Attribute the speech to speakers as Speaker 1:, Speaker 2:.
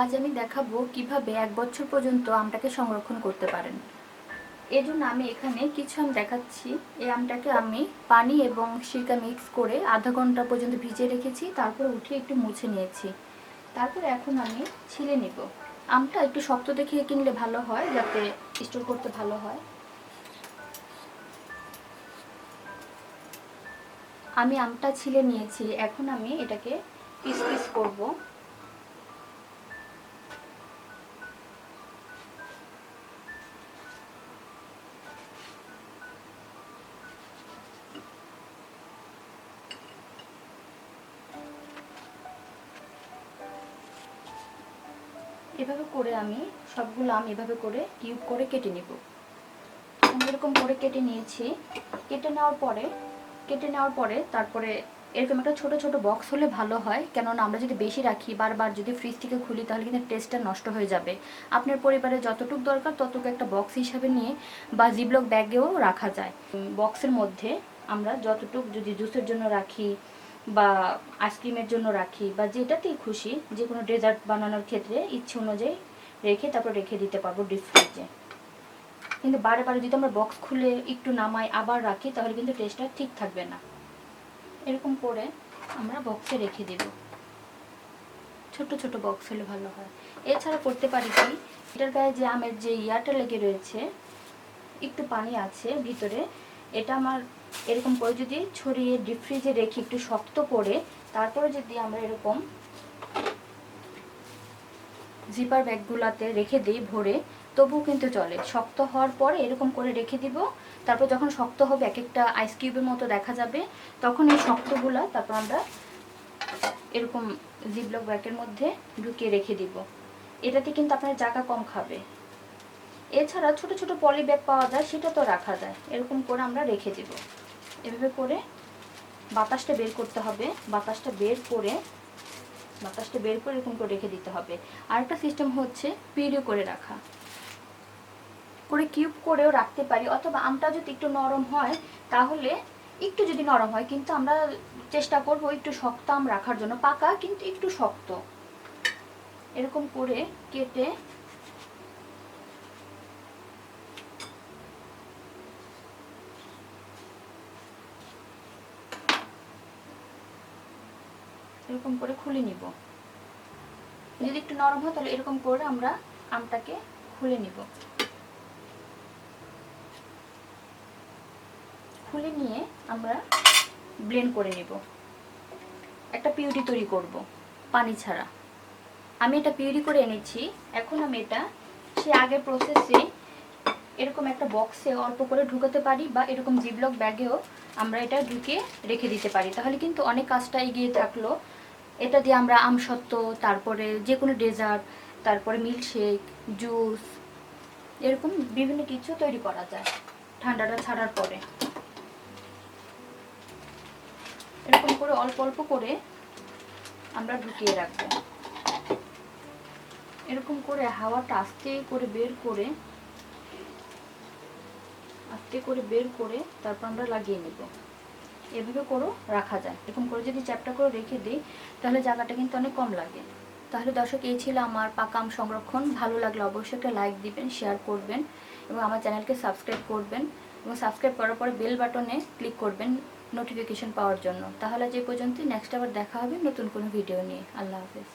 Speaker 1: আজ আমি দেখাবো কীভাবে এক বছর পর্যন্ত আমটাকে সংরক্ষণ করতে পারেন। এর জন্য আমি এখানে কিছু আম দেখাচ্ছি। এই আমটাকে আমি পানি এবং সিরকা মিক্স করে আধা ঘণ্টা পর্যন্ত ভিজিয়ে রেখেছি, তারপর উঠিয়ে একটু মুছে নিয়েছি। তারপর এখন আমি ছিলে নিব। আমটা একটু শক্ত দেখে কিনলে ভালো হয়, যাতে স্টোর করতে ভালো হয়। আমি আমটা ছিলে নিয়েছি, এখন আমি এটাকে পিস পিস করব। এভাবে করে আমি সবগুলো আম এভাবে করে কিউব করে কেটে নেব। আমি এরকম করে কেটে নিয়েছি। কেটে নেওয়ার পরে, কেটে নেওয়ার পরে তারপরে এরকম একটা ছোট ছোট বক্স হলে ভালো হয়। কেননা আমরা যদি বেশি রাখি, বারবার যদি ফ্রিজ থেকে খুলি, তাহলে কিন্তু টেস্টটা নষ্ট হয়ে যাবে। আপনার পরিবারে যতটুকু দরকার, ততটুকু একটা বক্স হিসাবে নিয়ে বা জিবলক ব্যাগেও রাখা যায়। বক্সের মধ্যে আমরা যতটুকু যদি জুসের জন্য রাখি বা আইসক্রিমের জন্য রাখি বা যেটাতেই খুশি যে কোনো ডেজার্ট বানানোর ক্ষেত্রে ইচ্ছে অনুযায়ী রেখে তারপর রেখে দিতে পারব ডিপ ফ্রিজে কিন্তু বারে বারে যদি আমরা বক্স খুলে একটু নামাই, আবার রাখি, তাহলে কিন্তু টেস্টটা ঠিক থাকবে না। এরকম করে আমরা বক্সে রেখে দেব। ছোট ছোট বক্স হলে ভালো হয়। এছাড়া করতে পারি কি, এটার গায়ে যে আমের যে ইয়াটা লেগে রয়েছে, একটু পানি আছে ভিতরে এটা আমার এরকম করে যদি ছড়িয়ে ডিপ ফ্রিজে রেখে একটু শক্ত করে, তারপরে যদি আমরা এরকম জিপার ব্যাগগুলাতে রেখে দিই ভরে, তবুও কিন্তু চলে। শক্ত হওয়ার পরে এরকম করে রেখে দিব। তারপর যখন শক্ত হবে এক একটা আইস কিউবের মতো দেখা যাবে। তখন এই শক্তগুলা তারপর আমরা এরকম জিবলক ব্যাগের মধ্যে ঢুকিয়ে রেখে দিব। এটাতে কিন্তু আপনার জায়গা কম খাবে। এছাড়া ছোট ছোট পলি ব্যাগ পাওয়া যায়, সেটা তো রাখা যায়। এরকম করে আমরা রেখে দিব। এভাবে করে বাতাসটা বের করতে হবে। বাতাসটা বের করে, বাতাসটা বের করে এরকম করে রেখে দিতে হবে। আরেকটা সিস্টেম হচ্ছে পিড়ে করে রাখা। করে কিউব করেও রাখতে পারি, অথবা আমটা যদি একটু নরম হয়, তাহলে একটু যদি নরম হয়, কিন্তু আমরা চেষ্টা করব একটু শক্ত আম রাখার জন্য, পাকা কিন্তু একটু শক্ত। এরকম করে কেটে এরকম করে খুলে নিব। যদি একটু নরম হয়, তাহলে এরকম করে আমরা আমটাকে খুলে নিব। খুলে নিয়ে আমরা ব্লেন্ড করে নিব। একটা পিউরি তৈরি করব, পানি ছাড়া। আমি এটা পিউরি করে এনেছি। এখন আমি এটা সে আগের প্রসেসে এরকম একটা বক্সে অল্প করে ঢুকাতে পারি বা এরকম জিবলক ব্যাগেও আমরা এটা ঢুকিয়ে রেখে দিতে পারি। তাহলে কিন্তু অনেক কাজটা এগিয়ে থাকল। এটা দিয়ে আমরা আমসত্ত্ব তারপরে যে কোনো ডেজার্ট, তারপরে মিল্কশেক, জুস, এরকম বিভিন্ন কিছু তৈরি করা যায় ঠান্ডাটা ছাড়ার পরে। এরকম করে অল্প অল্প করে আমরা ঢুকিয়ে রাখব। এরকম করে হাওয়াটা আস্তে করে বের করে, আস্তে করে বের করে তারপর আমরা লাগিয়ে নেব। এভাবে করেও রাখা যায়। এরকম করে যদি চ্যাপটা করে রেখে দিই, তাহলে জায়গাটা কিন্তু অনেক কম লাগে। তাহলে দর্শক, এই ছিল আমার পাকাম সংরক্ষণ। ভালো লাগলে অবশ্যই একটা লাইক দিবেন শেয়ার করবেন এবং আমার চ্যানেলকে সাবস্ক্রাইব করবেন এবং সাবস্ক্রাইব করার পরে বেল বাটনে ক্লিক করবেন নোটিফিকেশন পাওয়ার জন্য। তাহলে যে পর্যন্ত নেক্সট আবার দেখা হবে নতুন কোনো ভিডিও নিয়ে। আল্লাহ হাফেজ।